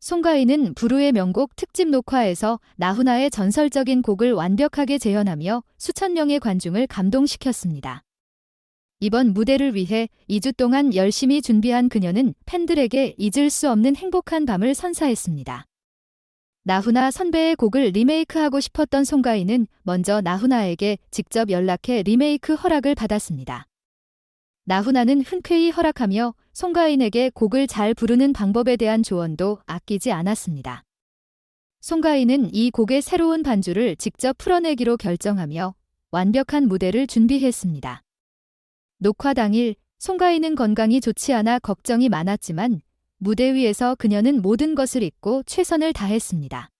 송가인은 부르의 명곡 특집 녹화에서 나훈아의 전설적인 곡을 완벽하게 재현하며 수천 명의 관중을 감동시켰습니다. 이번 무대를 위해 2주 동안 열심히 준비한 그녀는 팬들에게 잊을 수 없는 행복한 밤을 선사했습니다. 나훈아 선배의 곡을 리메이크하고 싶었던 송가인은 먼저 나훈아에게 직접 연락해 리메이크 허락을 받았습니다. 나훈아는 흔쾌히 허락하며 송가인에게 곡을 잘 부르는 방법에 대한 조언도 아끼지 않았습니다. 송가인은 이 곡의 새로운 반주를 직접 풀어내기로 결정하며 완벽한 무대를 준비했습니다. 녹화 당일 송가인은 건강이 좋지 않아 걱정이 많았지만 무대 위에서 그녀는 모든 것을 잊고 최선을 다했습니다.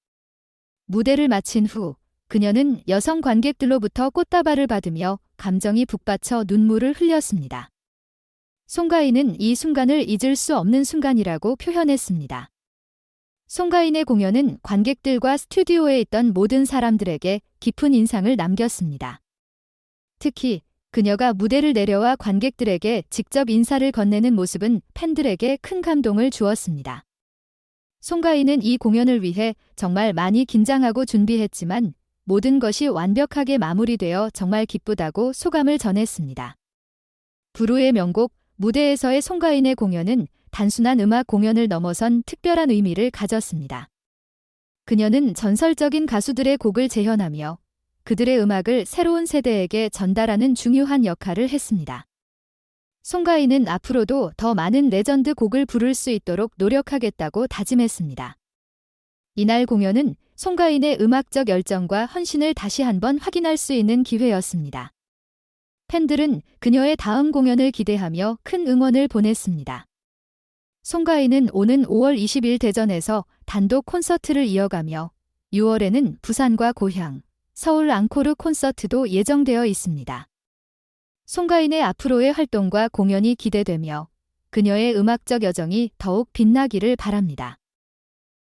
무대를 마친 후 그녀는 여성 관객들로부터 꽃다발을 받으며 감정이 북받쳐 눈물을 흘렸습니다. 송가인은 이 순간을 잊을 수 없는 순간이라고 표현했습니다. 송가인의 공연은 관객들과 스튜디오에 있던 모든 사람들에게 깊은 인상을 남겼습니다. 특히 그녀가 무대를 내려와 관객들에게 직접 인사를 건네는 모습은 팬들에게 큰 감동을 주었습니다. 송가인은 이 공연을 위해 정말 많이 긴장하고 준비했지만 모든 것이 완벽하게 마무리되어 정말 기쁘다고 소감을 전했습니다. 부르의 명곡 무대에서의 송가인의 공연은 단순한 음악 공연을 넘어선 특별한 의미를 가졌습니다. 그녀는 전설적인 가수들의 곡을 재현하며 그들의 음악을 새로운 세대에게 전달하는 중요한 역할을 했습니다. 송가인은 앞으로도 더 많은 레전드 곡을 부를 수 있도록 노력하겠다고 다짐했습니다. 이날 공연은 송가인의 음악적 열정과 헌신을 다시 한번 확인할 수 있는 기회였습니다. 팬들은 그녀의 다음 공연을 기대하며 큰 응원을 보냈습니다. 송가인은 오는 5월 20일 대전에서 단독 콘서트를 이어가며 6월에는 부산과 고향, 서울 앙코르 콘서트도 예정되어 있습니다. 송가인의 앞으로의 활동과 공연이 기대되며 그녀의 음악적 여정이 더욱 빛나기를 바랍니다.